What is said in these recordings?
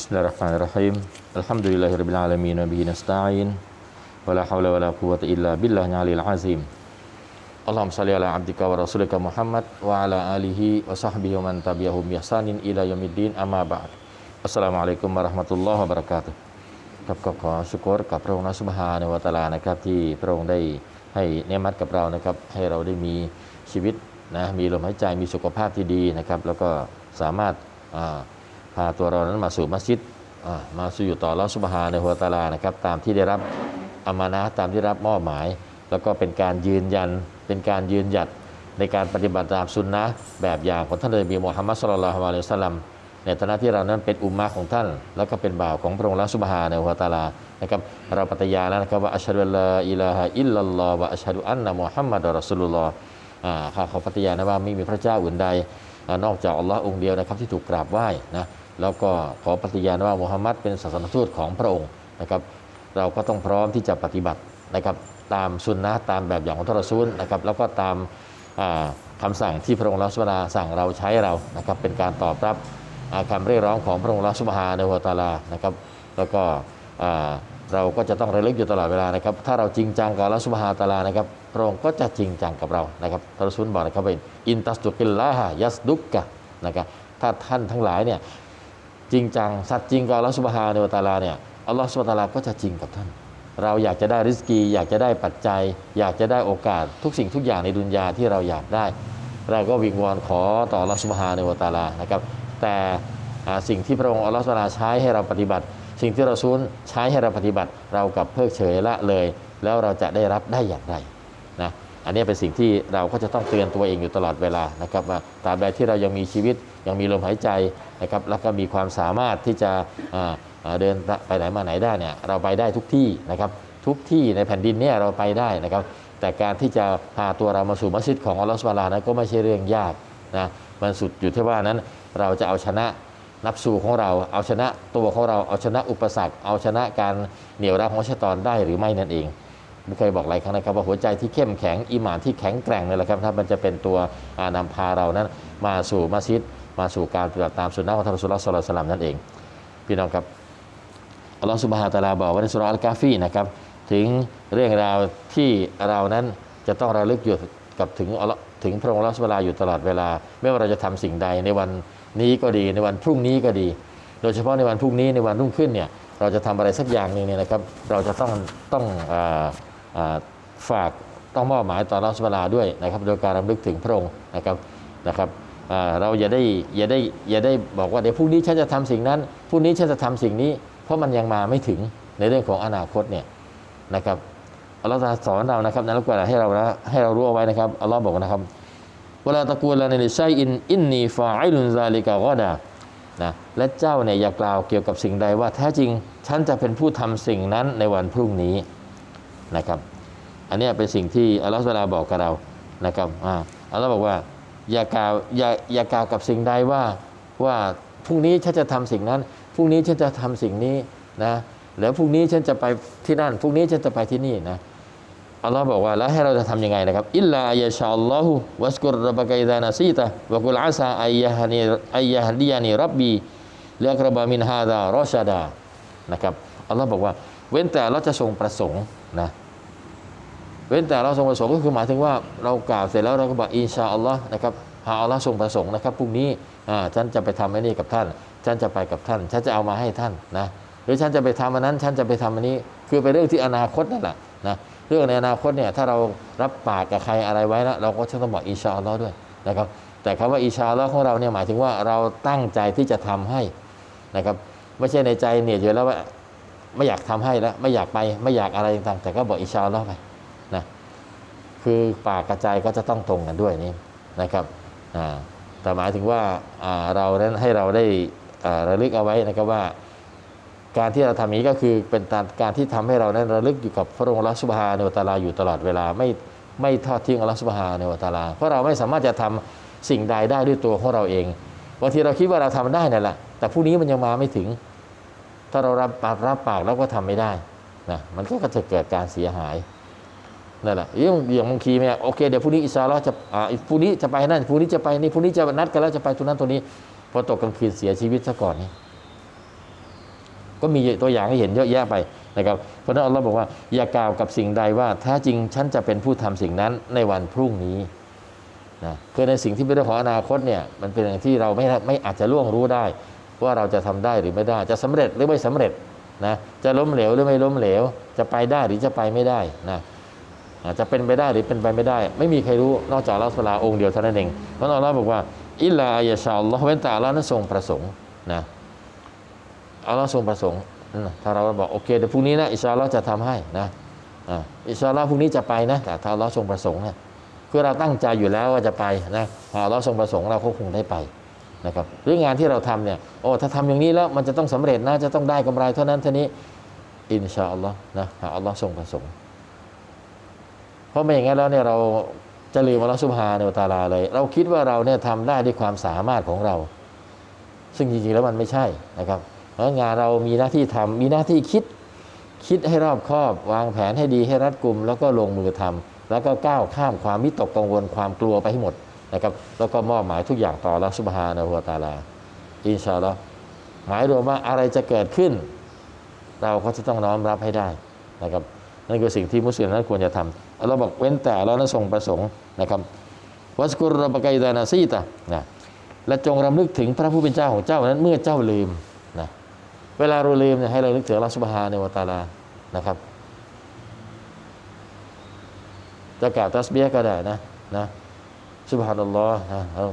Bismillahirrahmanirrahim. Alhamdulillahirabbil alamin wa bihi nasta'in. Wala haula wala quwwata illa billahil aliyil azim. Allahumma shalli ala abdika wa rasulika Muhammad wa ala alihi wa sahbihi wa man tabi'ahum ihsanin ila yaumiddin amma ba'd. Assalamualaikum warahmatullahi wabarakatuh. กับก็ขอสุกรกับพระองค์นะสุบฮานวตาลานะครับที่พระองค์ได้ให้เนมัดกับเรานะครับ พาตัวเรานั้นมาสู่มัสยิดมาสู่อยู่ต่อลอสุบฮาในหัวตาลานะครับตามที่ได้รับอามานะตามที่รับมอบหมาย แล้วก็เป็นการยืนยันเป็นการยืนหยัดในการปฏิบัติตามสุนนะแบบอย่างของท่านนบีมุฮัมมัดสุลลัลลอฮุอะลัยฮิวะซัลลัมในฐานะที่เรานั้นเป็นอุมมะของท่าน แล้วก็เป็นบ่าวของพระองค์ละสุบฮาในหัวตาลานะครับเราปฏิญาณแล้วนะครับว่าอัชฮะดุลลอฮ์อิลาฮะอิลลัลลอฮ์วะอัชฮะดุอันนะมุฮัมมัดรอสุลลุลลอฮ์อ่าข้าขอปฏิญาณนะว่าไม่มีพระเจ้าอื่นใดนอกจากอัลลอฮ์องค์เดียวนะครับที่ถูกกราบไหว้นะ แล้วก็ขอปฏิญาณว่ามุฮัมมัดเป็นศาสนทูตของพระองค์นะครับ เราก็ต้องพร้อมที่จะปฏิบัตินะครับตามสุนนะตามแบบอย่างของทรซูลนะครับแล้วก็ตามอ่าคำสั่งที่พระองค์ละสุบฮาสั่งเราใช้เรานะครับเป็นการตอบรับอาคำเรียกร้องของพระองค์ละสุบฮาในหัวตาลานะครับแล้วก็เราก็จะต้องระลึกอยู่ตลอดเวลานะครับถ้าเราจริงจังกับอัลลอฮฺสุบฮาตาลานะครับพระองค์ก็จะจริงจังกับเรานะครับทรสุนบอกนะครับว่าอินตัสตุกิลลาฮะยัสดุกกะนะครับถ้าท่านทั้งหลายเนี่ย จริงจัง สัตย์จริงกับอัลลอฮฺสุบฮานวตาลาเนี่ยอัลลอฮฺสุบฮานะตาลาก็จะจริงกับท่าน เราอยากจะได้ริสกี อยากจะได้ปัจจัย อยากจะได้โอกาสทุกสิ่งทุกอย่างในดุนยาที่เราอยากได้ เราก็วิงวอนขอต่ออัลลอฮฺสุบฮานวตาลานะครับแต่สิ่งที่พระองค์อัลลอฮฺสุบฮานะฮูวะตะอาใช้ให้เราปฏิบัติ สิ่งที่เราซูลใช้ให้เราปฏิบัติ เรากับเพิกเฉยละเลย แล้วเราจะได้รับได้อย่างไรนะอันนี้เป็นสิ่งที่เราก็จะต้องเตือนตัวเองอยู่ตลอดเวลานะครับว่าตราบใดที่เรายังมีชีวิตยังมีลมหายใจ นะครับแล้วก็มีความสามารถที่จะเดินไปไหนมาไหนได้เนี่ยเราไปได้ทุกที่นะครับทุกที่ในแผ่นดินเนี่ยเราไปได้นะครับ แต่การที่จะพาตัวเรามาสู่มัสยิดของอัลลอฮฺสุบานะฮูวะตะอาลานั้นก็ไม่ใช่เรื่องยากนะมันสุดอยู่ที่ว่านั้นเราจะเอาชนะนับสู่ของเรา เอาชนะตัวของเราเอาชนะอุปสรรค เอาชนะการเหนี่ยวรั้งของชัยตอนได้หรือไม่นั่นเองผมเคยบอกหลายครั้งนะครับว่าหัวใจที่เข้มแข็งอีหมานที่แข็งแกร่งนี่แหละครับถ้ามันจะเป็นตัวอ่านำพาเรานั้นมาสู่มัสยิด มาสู่การปฏิบัติตามสุนนะของท่านรอสูลลอฮ์ศ็อลลัลลอฮุอะลัยฮิวะซัลลัมนั่นเอง พี่น้องครับอัลลอฮฺสุบฮานะฮูวะตะอาลาบอกว่าในสุรอัลกาฟีนะครับถึงเรื่องราวที่เรานั้นจะต้องระลึกอยู่กับถึงอัลลาะห์ถึงพระองค์อัลอสุบฮานะฮูวลาอยู่ตลอดเวลา ไม่ว่าเราจะทำสิ่งใดในวันนี้ก็ดีในวันพรุ่งนี้ก็ดี โดยเฉพาะในวันพรุ่งนี้ในวันรุ่งขึ้นเนี่ยเราจะทำอะไรสักอย่างหนึ่งเนี่ยนะครับ เราจะต้องต้องออฝากต้องมอบหมายต่ออัลเลาะห์สุบฮานะฮูวะตะอาลาด้วยนะครับ โดยการรำลึกถึงพระองค์นะครับนะครับ เราอย่าได้อย่าได้อย่าได้บอกว่าเดี๋ยวพรุ่งนี้ฉันจะทำสิ่งนั้นพรุ่งนี้ฉันจะทำสิ่งนี้ เพราะมันยังมาไม่ถึงในเรื่องของอนาคตเนี่ยนะครับอัลลอฮฺสอนเรานะครับในอัลกุรอานให้เราให้เรารู้เอาไว้นะครับอัลลอฮ์บอกนะครับเวลาตะกูลในชัยอินอินนีฟาอิลุนซาลิกะกอดานะและเจ้าเนี่ยอย่ากล่าวเกี่ยวกับสิ่งใดว่าแท้จริงฉันจะเป็นผู้ทำสิ่งนั้นในวันพรุ่งนี้นะครับ อันนี้เป็นสิ่งที่อัลลอฮฺสุบฮานะฮูวลาบอกกับเรานะครับอัลลอฮ์บอกว่า อย่ากล่าวอย่าอย่ากล่าวกับสิ่งใดว่าว่าพรุ่งนี้ฉันจะทำสิ่งนั้นพรุ่งนี้ฉันจะทำสิ่งนี้นะแล้วพรุ่งนี้ฉันจะไปที่นั่นพรุ่งนี้ฉันจะไปที่นี่นะอัลลอฮ์บอกว่าแล้วให้เราจะทำยังไงนะครับอิลลายาชาอัลลอฮุวัสกุรรับบะกอิดานาซีตะวะกุลอาซาอัยะฮานีอัยะฮดียานีรับบีเลียกรบามินฮาดารอชาดานะครับอัลลอฮ์บอกว่าเว้นแต่เราจะทรงประสงค์นะ เว้นแต่เราทรงประสงค์ก็คือหมายถึงว่าเรากล่าวเสร็จแล้วเราก็บอกอินชาอัลลอฮ์นะครับหาอัลลอฮ์ทรงประสงค์นะครับพรุ่งนี้อ่าฉันจะไปทำไอ้นี่กับท่าน ฉันจะไปกับท่าน ฉันจะเอามาให้ท่านนะหรือฉันจะไปทำอันนั้น ฉันจะไปทำอันนี้ คือเป็นเรื่องที่อนาคตนั่นแหละนะเรื่องในอนาคตเนี่ยถ้าเรารับปากกับใครอะไรไว้แล้วเราก็จะต้องบอกอินชาอัลลอฮ์ด้วยนะครับแต่คำว่าอินชาอัลลอฮ์ของเราเนี่ยหมายถึงว่าเราตั้งใจที่จะทำให้นะครับไม่ใช่ในใจเนี่ยอยู่แล้วว่าไม่อยากทำให้แล้วไม่อยากไปไม่อยากอะไรต่างๆแต่ก็บอกอิชาอัลลอฮ์ไป นะคือปากกระใจก็จะต้องตรงกันด้วยนี่นะครับแต่หมายถึงว่าเรานั้นให้เราได้ระลึกเอาไว้นะครับว่า การที่เราทำนี้ก็คือเป็นการที่ทำให้เรานั้นระลึกอยู่กับพระองค์อัลลอฮฺสุบฮาเนวตาลาอยู่ตลอดเวลาไม่ไม่ทอดทิ้งอัลลอฮฺสุบฮาเนวตาลา เพราะเราไม่สามารถจะทำสิ่งใดได้ด้วยตัวของเราเองบางทีเราคิดว่าเราทำได้นั่นแหละแต่ผู้นี้มันยังมาไม่ถึง ถ้าเรารับปากรับปากแล้วก็ทำไม่ได้นะมันก็จะเกิดการเสียหาย นั่นแหละอย่างอย่างบางทีเนี่ยโอเคเดี๋ยวพรุ่งนี้อิสาเราจะอ่าพรุ่งนี้จะไปนั่นพรุ่งนี้จะไปนี่พรุ่งนี้จะนัดกันแล้วจะไปตรงนั้นตรงนี้พอตกกลางคืนเสียชีวิตซะก่อนนี่ก็มีตัวอย่างให้เห็นเยอะแยะไปนะครับเพราะนั้นอัลลอฮ์บอกว่าอย่ากล่าวกับสิ่งใดว่าแท้จริงฉันจะเป็นผู้ทำสิ่งนั้นในวันพรุ่งนี้นะคือในสิ่งที่เป็นเรื่องของอนาคตเนี่ยมันเป็นอย่างที่เราไม่ไม่อาจจะล่วงรู้ได้ ว่าเราจะทำได้หรือไม่ได้ จะสำเร็จหรือไม่สำเร็จนะจะล้มเหลวหรือไม่ล้มเหลว จะไปได้หรือจะไปไม่ได้นะ อาจจะเป็นไปได้หรือเป็นไปไม่ได้ ไม่มีใครรู้นอกจากอัลลอฮฺสุลาองค์เดียวเท่านั้นเองเพราะอัลลอฮ์บอกว่าอิลลาอัยชาอัลลอฮ์เว้นแต่อัลลอฮ์นั้นทรงประสงค์นะอัลลอฮ์ทรงประสงค์ถ้าเราบอกโอเคเดี๋ยวพรุ่งนี้นะอิชาอัลลอฮ์จะทำให้นะอิชาอัลลอฮ์พรุ่งนี้จะไปนะแต่ถ้าอัลลอฮ์ทรงประสงค์เนี่ยคือเราตั้งใจอยู่แล้วว่าจะไปนะพออัลลอฮ์ทรงประสงค์เราก็คงได้ไปนะครับหรืองานที่เราทำเนี่ยโอ้ถ้าทำอย่างนี้แล้วมันจะต้องสำเร็จนะจะต้องได้กำไรเท่านั้นเท่านี้อินชาอัลลอฮ์นะหากอัลลอฮ์ทรงประสงค์ เพราะไม่อย่างนั้นแล้วเนี่ยเราจะลืมอัลลอฮ์สุบฮาเนวตาลาเลย เราคิดว่าเราเนี่ยทำได้ด้วยความสามารถของเรา ซึ่งจริงๆแล้วมันไม่ใช่นะครับเพราะงานเรามีหน้าที่ทำมีหน้าที่คิดคิดให้รอบคอบ วางแผนให้ดีให้รัดกุม แล้วก็ลงมือทำแล้วก็ก้าวข้ามความมิตกกังวลความกลัวไปให้หมดนะครับแล้วก็มอบหมายทุกอย่างต่ออัลลอฮ์สุบฮานะฮูวตาลา อินชาอัลลอฮ์หมายรวมว่าอะไรจะเกิดขึ้น เราก็จะต้องน้อมรับให้ได้นะครับนั่นคือสิ่งที่มุสลิมนั้นควรจะท เราบอกเว้นแต่เรานั้นทรงประสงค์นะครับวัสกุรรบกัยดานาซีตะนะและจงรำลึกถึงพระผู้เป็นเจ้าของเจ้านั้นเมื่อเจ้าลืมนะเวลาเราลืมเนี่ยให้เรานึกถึงอัลลอฮ์ซุบฮานวตาลานะครับจะกล่าวตัสเบียก็ได้นะนะซุบฮานัลลอฮ์นะเรา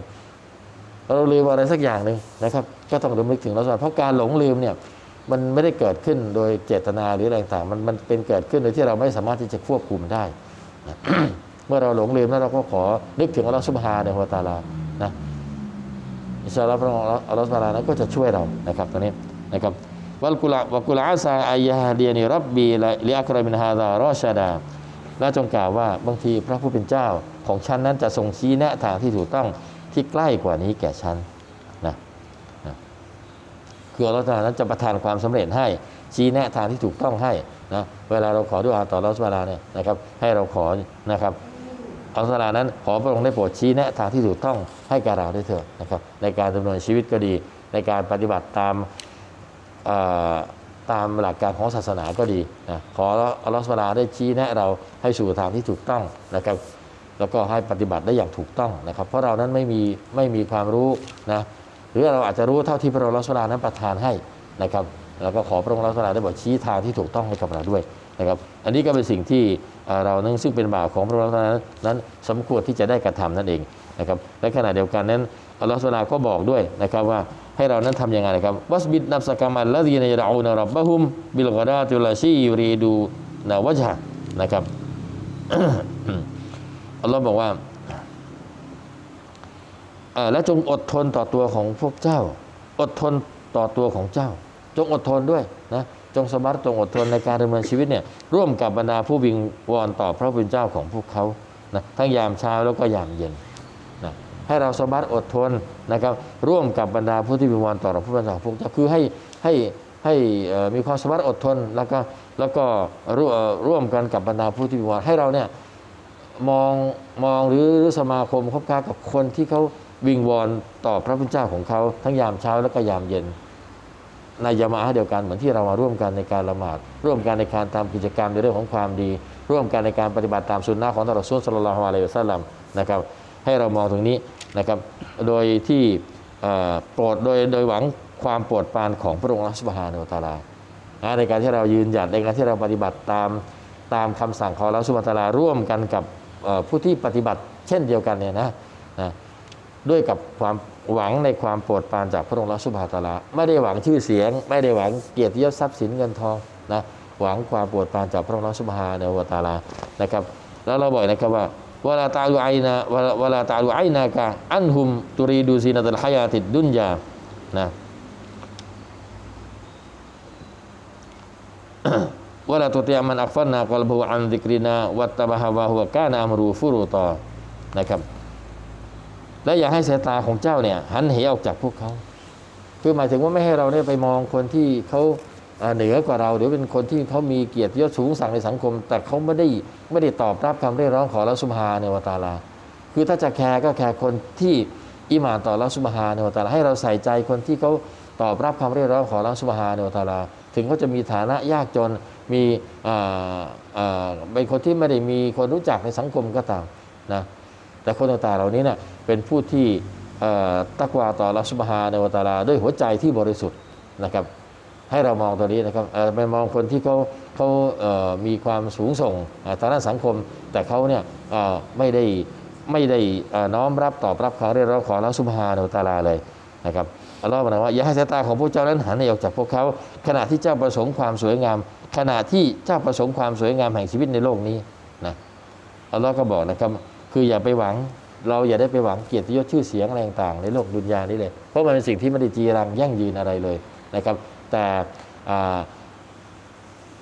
เราลืมอะไรสักอย่างหนึ่งนะครับ ก็ต้องรำลึกถึงเราเพราะการหลงลืมเนี่ยมันไม่ได้เกิดขึ้นโดยเจตนาหรืออะไรต่างมันมันเป็นเกิดขึ้นโดยที่เราไม่สามารถที่จะควบคุมได้ เมื่อเราหลงลืมแล้วเราก็ขอนึกถึงอัลลอฮ์ซุบฮานะฮูวตาลานะอินชาอัลลอฮ์พระองค์อัลลอฮ์ซุบฮานะนั้นก็จะช่วยเรานะครับตรงนี้นะครับวัลกุลาวัลกุลาอาซาอายาเดียนิรับบีละลิอักรมินฮาดารอชาดาและจงกล่าวว่าบางทีพระผู้เป็นเจ้าของฉันนั้นจะทรงชี้แนะทางที่ถูกต้องที่ใกล้กว่านี้แก่ฉันนะนะคืออัลลอฮฺตะอาลานั้นจะประทานความสำเร็จให้ชี้แนะทางที่ถูกต้องให้ นะเวลาเราขอดุอาต่ออัสบาเนี่ยนะครับให้เราขอนะครับอัลลาลานั้นขอพระองค์ได้โปรดชี้แนะทางที่ถูกต้องให้แก่เราด้วยเถิดนะครับในการดำเนินชีวิตก็ดี ในการปฏิบัติตามตามหลักการของศาสนาก็ดีนะขออัลลอฮฺสุบฮานได้ชี้แนะเราให้สู่ทางที่ถูกต้องนะครับ แล้วก็ให้ปฏิบัติได้อย่างถูกต้องนะครับ เพราะเรานั้นไม่มีไม่มีความรู้นะหรือเราอาจจะรู้เท่าที่พระองค์อัลลอฮฺสุบฮานั้นประทานให้นะครับ แล้วก็ขอพระองค์อัลลอฮฺสุบฮานะได้บอกชี้ทางที่ถูกต้องให้กับเราด้วยนะครับอันนี้ก็เป็นสิ่งที่เรานั้นซึ่งเป็นบ่าวของพระองค์อัลลอฮฺสุบฮานะนั้นสมควรที่จะได้กระทำนั่นเองนะครับและขณะเดียวกันนั้นอัลลอฮฺสุบฮาก็บอกด้วยนะครับว่าให้เรานั้นทำยังไงนะครับวัสบิดนับสกามันละดีนยดาอูนรับบะฮุมบิลกอดาตุลาชียูรีดูนาวะจฮะนะครับอัลลอฮ์บอกว่าและจงอดทนต่อตัวของพวกเจ้า อดทนต่อตัวของเจ้า จงอดทนด้วยนะจงสบัดจงอดทนในการดำเนินชีวิตเนี่ยร่วมกับบรรดาผู้วิงวอนต่อพระผู้เป็นเจ้าของพวกเขานะทั้งยามเช้าแล้วก็ยามเย็นนะให้เราสบัดอดทนนะครับร่วมกับบรรดาผู้ที่วิงวอนต่อพระผู้เป็นเจ้าของพวกเจ้าคือให้ให้ให้มีความสบัดอดทนแล้วก็แล้วก็ร่วมร่วมกันกับบรรดาผู้ที่วิงวอนให้เราเนี่ยมองมองหรือหรือสมาคมคบค้ากับคนที่เขาวิงวอนต่อพระผู้เป็นเจ้าของเขาทั้งยามเช้าแล้วก็ยามเย็น ในยามาฮะเดียวกันเหมือนที่เรามาร่วมกันในการละหมาด ร่วมกันในการทำกิจกรรมในเรื่องของความดี ร่วมกันในการปฏิบัติตามสุนนะของท่านรอซูลสัลลัลลอฮุอะลัยฮิวะซัลลัมนะครับให้เรามองตรงนี้นะครับโดยที่โปรดโดยโดยหวังความโปรดปรานของพระองค์อัลลอฮฺซุบฮานะฮูวะตาลาในการที่เรายืนหยัดในการที่เราปฏิบัติตามตามคำสั่งของอัลลอฮฺซุบฮานะฮูวะตาลาร่วมกันกับผู้ที่ปฏิบัติเช่นเดียวกันเนี่ยนะนะด้วยกับความ หวังในความโปรดปรานจากพระองค์ละสุบฮาตาลาไม่ได้หวังชื่อเสียง ไม่ได้หวังเกียรติยศทรัพย์สินเงินทองนะหวังความโปรดปรานจากพระองค์ละสุบฮาเนวตาลานะครับ แล้วเราบอกนะครับว่าวลาตาลุไอนะวลาวลาตาลุไอนากะอันฮุมตุรีดูซีนัตลฮายาติดดุนยานะวลาตุติยามันอักฟันนากอลบูอันดิกรินาวัตตะบะฮาวะฮุวกานาอมรูฟุรุตอนะครับ และอย่าให้สายตาของเจ้าเนี่ยหันเหออกจากพวกเขาคือหมายถึงว่าไม่ให้เราเนี่ยไปมองคนที่เขาเหนือกว่าเราหรือเป็นคนที่เขามีเกียรติยศสูงสั่งในสังคม แต่เขาไม่ได้ไม่ได้ตอบรับคำเรียกร้องของเราสุภาในวตาลา คือถ้าจะแคร์ก็แคร์คนที่อิหมานต่อรัสุบฮาเนวตาลาให้เราใส่ใจคนที่เขาตอบรับคำเรียกร้องของรัสุบฮาเนวตาลา ถึงเขาจะมีฐานะยากจนมีอ่าอ่าเป็นคนที่ไม่ได้มีคนรู้จักในสังคมก็ตามนะ แต่คนต่างๆเหล่านี้เนะ่ยเป็นผู้ที่ตักวาต่อรัสุบฮาเนวตาลาด้วยหัวใจที่บริสุทธิ์นะครับ ให้เรามองตัวนี้นะครับไปมองคนที่เขาเขาเอ่อมีความสูงส่งอ่าทางด้านสังคม แต่เขาเนี่ยอ่อไม่ได้ไม่ได้น้อมรับตอบรับคำเรียกร้องของอัลลอฮฺซุบฮานวตาลาเลยนะครับอัลลอฮฺบอกว่าอย่าให้สายตาของพวกเจ้านั้นหันออกจากพวกเขา ขณะที่เจ้าประสงค์ความสวยงาม ขณะที่เจ้าประสงค์ความสวยงามแห่งชีวิตในโลกนี้นะอัลลอฮฺก็บอกนะครับ คืออย่าไปหวัง เราอย่าได้ไปหวังเกียรติยศชื่อเสียงอะไรต่างๆในโลกดุนยานี้เลย เพราะมันเป็นสิ่งที่ไม่ได้จีรังยั่งยืนอะไรเลยนะครับ แต่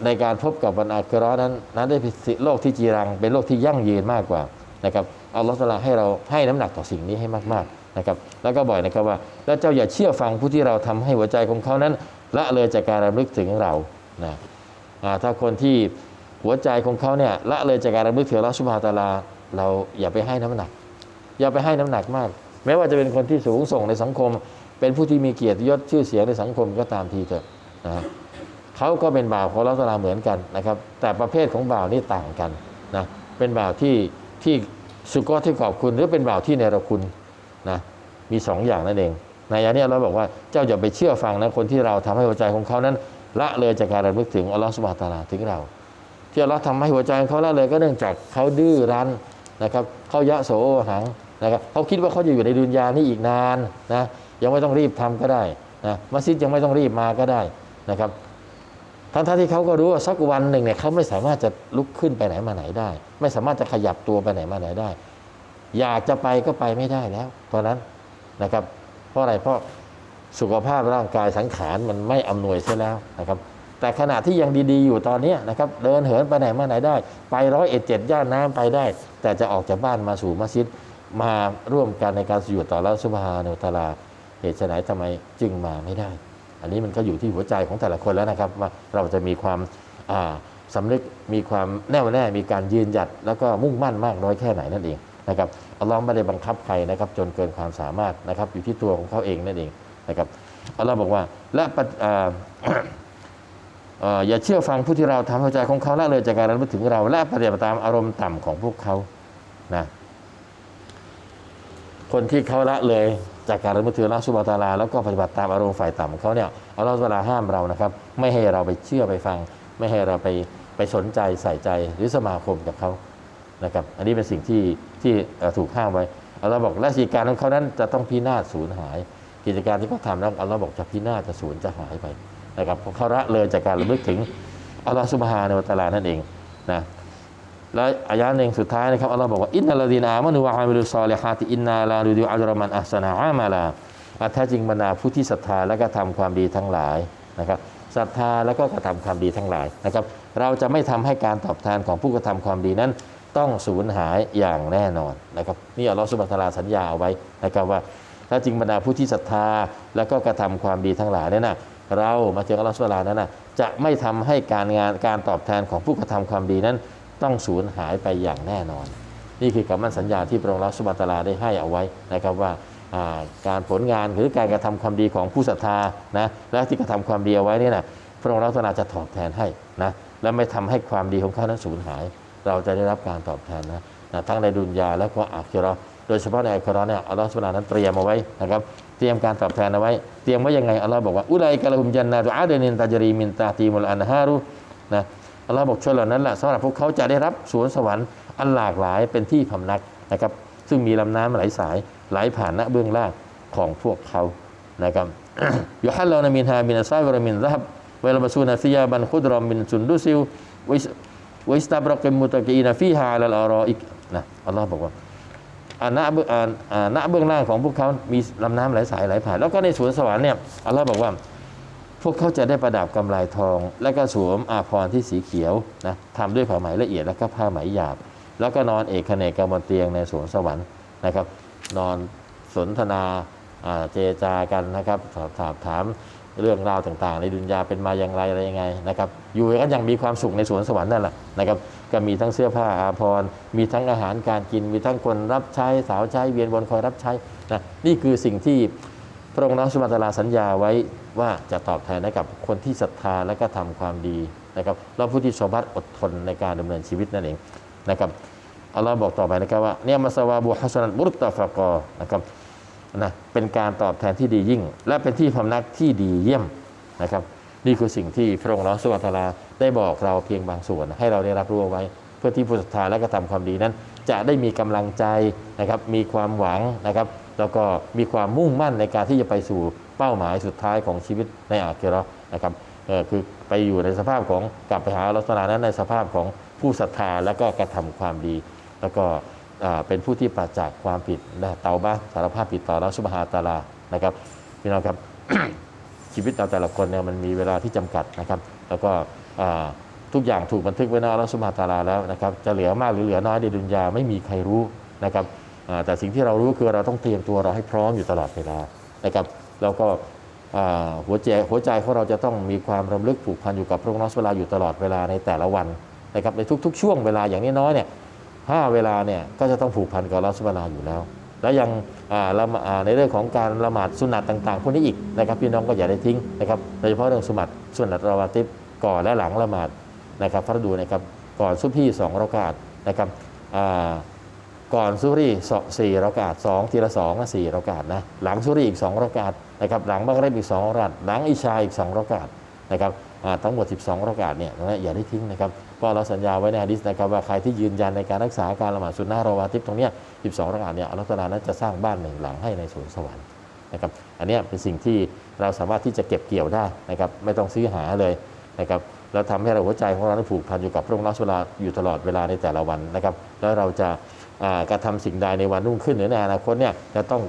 ในการพบกับวันอาคิราะห์นั้น นั้นได้เป็นโลกที่จีรัง เป็นโลกที่ยั่งยืนมากกว่านะครับอัลลอฮฺตะอาลาให้เราให้น้ำหนักต่อสิ่งนี้ให้มากๆนะครับ แล้วก็บ่อยนะครับว่าแล้วเจ้าอย่าเชื่อฟังผู้ที่เราทำให้หัวใจของเขานั้นละเลยจากการรำลึกถึงเรานะถ้าคนที่หัวใจของเขาเนี่ยละเลยจากการรำลึกถึงอัลอสุบฮาตาลา เราอย่าไปให้น้ำหนัก อย่าไปให้น้ำหนักมาก แม้ว่าจะเป็นคนที่สูงส่งในสังคม เป็นผู้ที่มีเกียรติยศชื่อเสียงในสังคมก็ตามทีเถอะนะเขาก็เป็นบ่าวของอัลลอฮฺตะอาลาเหมือนกันนะครับ แต่ประเภทของบ่าวนี่ต่างกันนะเป็นบ่าวที่ที่สุกอที่ขอบคุณหรือเป็นบ่าวที่เนรคุณนะมีสองอย่างนั่นเองในอันนี้เราบอกว่าเจ้าอย่าไปเชื่อฟังนะคนที่เราทำให้หัวใจของเขานั้นละเลยจากการระลึกถึงอัลลอฮฺสุบฮานะตะอาลาถึงเรา ที่อัลลอฮฺทำให้หัวใจของเขาละเลยก็เนื่องจากเขาดื้อรั้น นะครับเข้ายะโสหังนะครับเขาคิดว่าเขาจะอยู่ในดุนยานี้อีกนานนะยังไม่ต้องรีบทำก็ได้นะมัสยิดยังไม่ต้องรีบมาก็ได้นะครับทั้งที่เขาก็รู้ว่าสักวันหนึ่งเนี่ยเขาไม่สามารถจะลุกขึ้นไปไหนมาไหนได้ ไม่สามารถจะขยับตัวไปไหนมาไหนได้ อยากจะไปก็ไปไม่ได้แล้วตอนนั้นนะครับ เพราะอะไรเพราะสุขภาพร่างกายสังขารมันไม่อำนวยเสียแล้วนะครับ แต่ขณะที่ยังดีๆอยู่ตอนนี้นะครับเดินเหินไปไหนมาไหนได้ ไปร้อยเอ็ดเจ็ดย่านน้ำไปได้ แต่จะออกจากบ้านมาสู่มัสยิดมาร่วมกันในการสยุดต่อละสุบฮาเนตาลา เหตุไฉนทำไมจึงมาไม่ได้ อันนี้มันก็อยู่ที่หัวใจของแต่ละคนแล้วนะครับว่าเราจะมีความาสำนึกมีความแน่วแน่มีการยืนหยัด แล้วก็มุ่งมั่นมากน้อยแค่ไหนนั่นเองนะครับอัลลอฮ์ไม่ได้บังคับใครนะครับ จนเกินความสามารถนะครับอยู่ที่ตัวของเขาเองนั่นเองนะครับอัลลอฮ์บอกว่าและ อย่าเชื่อฟังผู้ที่เราทำให้ใจของเขาละเลยจากการระลึกถึงเรา และปฏิบัติตามอารมณ์ต่ำของพวกเขานะคนที่เขาละเลยจากการระลึกถึงลลอฮ์สุบฮานะฮูวะตาลา แล้วก็ปฏิบัติตามอารมณ์ฝ่ายต่ำของเขาเนี่ยอัลลอฮ์สุบฮานะฮูวะตาลาห้ามเรานะครับ ไม่ให้เราไปเชื่อไปฟัง ไม่ให้เราไปไปสนใจใส่ใจหรือสมาคมกับเขานะครับ อันนี้เป็นสิ่งที่ที่ถูกห้ามไว้อัลลอฮ์บอกและกิจการของเขานั้นจะต้องพินาศสูญหาย กิจการที่เขาทำแล้วอัลลอฮ์บอกจะพินาศจะสูญจะหายไป นะครับเพราะเขาละเลยจากการระลึกถึงอัลลอฮฺสุบฮานวะตะอาลานั่นเองนะแล้วอายะหนึ่งสุดท้ายนะครับอัลลอฮ์บอกว่าอินนัลลดีนอามานุวะอามิลุซอลิฮาติอินนาลาดูดิอัจรมันอัสนาอามาลาอะแท้จริงบรรดาผู้ที่ศรัทธาและก็ทำความดีทั้งหลายนะครับศรัทธาแล้วก็กระทำความดีทั้งหลายนะครับ เราจะไม่ทำให้การตอบแทนของผู้กระทำความดีนั้น ต้องสูญหายอย่างแน่นอนนะครับนี่อัลลอฮฺสุบฮานะลาสัญญาเอาไว้นะครับว่าถ้าจริงบรรดาผู้ที่ศรัทธาแล้วก็กระทำความดีทั้งหลายเนี่ยนะ เรามาเจออัลลอฮฺสุบฮานะฮูวลานั้นนะจะไม่ทำให้การงานการตอบแทนของผู้กระทำความดีนั้น ต้องสูญหายไปอย่างแน่นอน นี่คือคำมั่นสัญญาที่พระองค์อัสุบฮานะฮูวตาลาได้ให้เอาไว้นะครับว่าการผลงานหรือการกระทำความดีของผู้ศรัทธานะและที่กระทำความดีเอาไว้นี่นะพระองค์อัสุบฮานะฮูวตาลาจะตอบแทนให้นะและไม่ทำให้ความดีของเขานั้นสูญหาย เราจะได้รับการตอบแทนนะนะทั้งในดุนยาและก็อาคิราะห์โดยเฉพาะในอาคิราะห์เนี่ยอัลลอฮฺสุบฮานะฮูวะตาลานั้นเตรียมเอาไว้นะครับ เตรียมการตอบแทนเอาไว้ เตรียมไว้ยังไงอัลลอฮ์บอกว่าอุลัยกะละฮุมจันนาตุอาเดนินตาจรีมินตาตีมุลอันฮารุนะอัลลอฮ์บอกชนเหล่านั้นแหละสำหรับพวกเขาจะได้รับสวนสวรรค์อันหลากหลายเป็นที่พำนักนะครับ ซึ่งมีลำน้ำไหลสายไหลผ่านณเบื้องล่างของพวกเขานะครับยุฮัลลานะมินฮามินอัสซาบรมินซับเวลาบาซูนาซิยาบันคุดรอมินซุนดุซิลวิสวิสตาบรกิมุตะกีนาฟีฮาลัลอรออิกนะอัลลอฮ์บอกว่า ณเบื้องอาอ่าณเบื้องล่างของพวกเขามีลำน้ำไหลสายไหลผ่าน แล้วก็ในสวนสวรรค์เนี่ยอัลลอฮ์บอกว่า พวกเขาจะได้ประดับกำไลทอง และก็สวมอาภรณ์ที่สีเขียวนะทำด้วยผ้าไหมละเอียดและก็ผ้าไหมหยาบ แล้วก็นอนเอกเนกกันบนเตียงในสวนสวรรค์นะครับ นอนสนทนาเจจากันนะครับสอบถามถาม เรื่องราวต่างๆ ในดุนยาเป็นมาอย่างไรอะไรยังไงนะครับ อยู่กันอย่างมีความสุขในสวนสวรรค์นั่นแหละนะครับ ก็มีทั้งเสื้อผ้าอาภรณ์มีทั้งอาหารการกิน มีทั้งคนรับใช้สาวใช้เวียนวนคอยรับใช้นะนี่คือสิ่งที่พระองค์นั้นสุบตราสัญญาไว้ว่าจะตอบแทนให้กับคนที่ศรัทธาและก็ทำความดีนะครับแล้วผู้ที่สบัดอดทนในการดำเนินชีวิตนั่นเองนะครับอัลลอฮ์บอกต่อไปนะครับว่าเนี่ยมาสวาบุฮัสนันบุรตตาฟะกอนะครับ นะเป็นการตอบแทนที่ดียิ่ง และเป็นที่พำนักที่ดีเยี่ยมนะครับ นี่คือสิ่งที่พระองค์นั้นสุบตราได้บอกเราเพียงบางส่วน ให้เราได้รับรู้ไว้ เพื่อที่ผู้ศรัทธาและก็ทำความดีนั้น จะได้มีกำลังใจนะครับ มีความหวังนะครับ แล้วก็มีความมุ่งมั่นในการที่จะไปสู่เป้าหมายสุดท้ายของชีวิตในอาคิเราะนะครับคือไปอยู่ในสภาพของกลับไปหาอัลลักษณะนั้นในสภาพของผู้ศรัทธาและก็กระทำความดี แล้วก็ เป็นผู้ที่ปราศจากความผิดและเตาบ้าสารภาพผิดต่อราสุบฮาตาลานะครับพี่น้องครับชีวิตเราแต่ละคนเนี่ยมันมีเวลาที่จำกัดนะครับ แล้วก็ทุกอย่างถูกบันทึกไว้ในอัลลอฮฺสุบฮาตาลาแล้วนะครับจะเหลือมากหรือเหลือน้อยในดุนยาไม่มีใครรู้นะครับแต่สิ่งที่เรารู้คือเราต้องเตรียมตัวเราให้พร้อมอยู่ตลอดเวลานะครับแล้วก็หัวใจหัวใจของเราจะต้องมีความรำลึกผูกพันอยู่กับพระองค์อัสุบฮานะฮูวะตาลาอยู่ตลอดเวลาในแต่ละวันนะครับในทุก ๆ ช่วงเวลาอย่างน้อยๆเนี่ย ห้าเวลาเนี่ยก็จะต้องผูกพันกับอัลลอฮฺสุบฮานาลาอยู่แล้ว แล้วยังในเรื่องของการละหมาดสุนัตต่างๆพวกนี้อีกนะครับพี่น้องก็อย่าได้ทิ้งนะครับโดยเฉพาะเรื่องสุนัตสุนัตราวาติบก่อนและหลังละหมาดนะครับฟารดูนะครับก่อนซุบฮีสองรากาตนะครับก่อนซุรีสี่รากาตสองทีละสองนะสี่รากาตนะหลังซุรีอีกสองรากาตนะครับหลังบักเรบอีกสองรากาตหลังอิชาอีกสองรากาตนะครับทั้งหมด 12รากาตเนี่ยอย่าได้ทิ้งนะครับ เพราะเราสัญญาไว้ในฮะดิษนะครับว่าใครที่ยืนยันในการรักษาการละหมาดสุนนะราวาติบตรงเนี้ย12รากาเนี่ยอัลลอฮฺตาลานั้นจะสร้างบ้านหนึ่งหลังให้ในสวนสวรรค์นะครับอันนี้เป็นสิ่งที่เราสามารถที่จะเก็บเกี่ยวได้นะครับไม่ต้องซื้อหาเลยนะครับแล้วทำให้เราหัวใจของเรานั้นผูกพันอยู่กับพระองค์อัลลอฮฺสุลาอยู่ตลอดเวลาในแต่ละวันนะครับแล้วเราจะอ่ากระทำสิ่งใดในวันรุ่งขึ้นหรือในอนาคตเนี่ยจะต้อง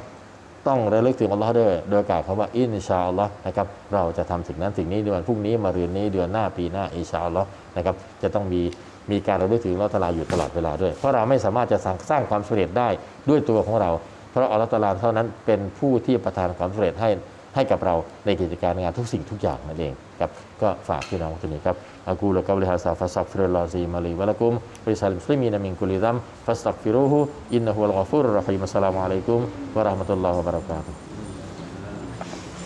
ต้องระลึกถึงอัลลอฮ์ด้วยโดยกล่าวคำว่าอินชาอัลลอฮ์นะครับเราจะทำสิ่งนั้นสิ่งนี้ในวันพรุ่งนี้มาเรือนนี้เดือนหน้าปีหน้าอินชาอัลลอฮ์นะครับจะต้องมีมีการระลึกถึงอัลลอฮ์ตาลาอยู่ตลอดเวลาด้วย เพราะเราไม่สามารถจะสร้างสร้างความสำเร็จได้ด้วยตัวของเรา เพราะอัลลอฮ์ตะอาลาเท่านั้นเป็นผู้ที่ประทานความสำเร็จให้ ให้กับเราในกิจการงานทุกสิ่งทุกอย่างนั่นเองครับก็ฝากพี่น้องตรงนี้ครับอากูละกับบริหารสาฟัสักฟิรุลลอซีมาลีวะลักุมบริษัทมุสลิมีนมินกุลิดัมฟัสตักฟิรุฮูอินนะฮุวัลกอฟูรุรรฮีมัสสลามุอะลัยกุมวะราะห์มะตุลลอฮ์วะบะเราะกาตุฮ์